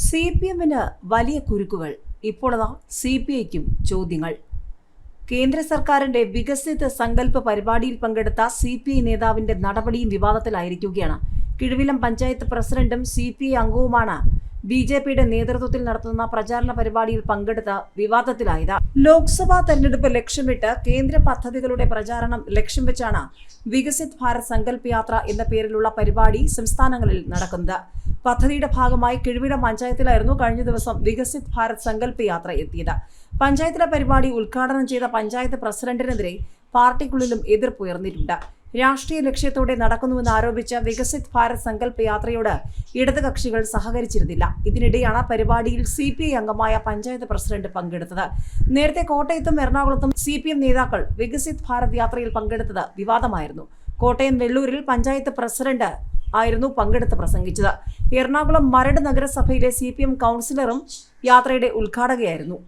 C P എമ്മിന് വലിയ കുരുക്കുകൾ. ഇപ്പോഴതാ C P ഐക്കും ചോദ്യങ്ങൾ. കേന്ദ്ര സർക്കാരിന്റെ വികസിത സങ്കല്പ പരിപാടിയിൽ പങ്കെടുത്ത സി പി ഐ നേതാവിന്റെ നടപടിയും വിവാദത്തിലായിരിക്കുകയാണ്. കിഴുവിലം പഞ്ചായത്ത് പ്രസിഡന്റും സി പി ഐ അംഗവുമാണ് ബി ജെ പിയുടെ നേതൃത്വത്തിൽ നടത്തുന്ന പ്രചാരണ പരിപാടിയിൽ പങ്കെടുത്ത വിവാദത്തിലായത്. ലോക്സഭാ തെരഞ്ഞെടുപ്പ് ലക്ഷ്യമിട്ട് കേന്ദ്ര പദ്ധതികളുടെ പ്രചാരണം ലക്ഷ്യം വെച്ചാണ് വികസിത് ഭാരത് സങ്കല്പ് യാത്ര എന്ന പേരിലുള്ള പരിപാടി സംസ്ഥാനങ്ങളിൽ നടക്കുന്നത്. പദ്ധതിയുടെ ഭാഗമായി കിഴിവിട പഞ്ചായത്തിലായിരുന്നു കഴിഞ്ഞ ദിവസം വികസിത് ഭാരത് സങ്കല്പ് യാത്ര എത്തിയത്. പഞ്ചായത്തിലെ പരിപാടി ഉദ്ഘാടനം ചെയ്ത പഞ്ചായത്ത് പ്രസിഡന്റിനെതിരെ പാർട്ടിക്കുള്ളിലും എതിർപ്പുയർന്നിട്ടുണ്ട് രാഷ്ട്രീയ ലക്ഷ്യത്തോടെ നടക്കുന്നുവെന്ന് ആരോപിച്ച വികസിത് ഭാരത് സങ്കല്പ് യാത്രയോട് ഇടത് കക്ഷികൾ സഹകരിച്ചിരുന്നില്ല. ഇതിനിടെയാണ് പരിപാടിയിൽ സി പി ഐ അംഗമായ പഞ്ചായത്ത് പ്രസിഡന്റ് പങ്കെടുത്തത്. നേരത്തെ കോട്ടയത്തും എറണാകുളത്തും സി പി എം നേതാക്കൾ വികസിത് ഭാരത് യാത്രയിൽ പങ്കെടുത്തത് വിവാദമായിരുന്നു. കോട്ടയം വെള്ളൂരിൽ പഞ്ചായത്ത് പ്രസിഡന്റ് ആയിരുന്നു പങ്കെടുത്ത് പ്രസംഗിച്ചത്. എറണാകുളം മരട് നഗരസഭയിലെ സി പി എം കൗൺസിലറും യാത്രയുടെ ഉദ്ഘാടകയായിരുന്നു.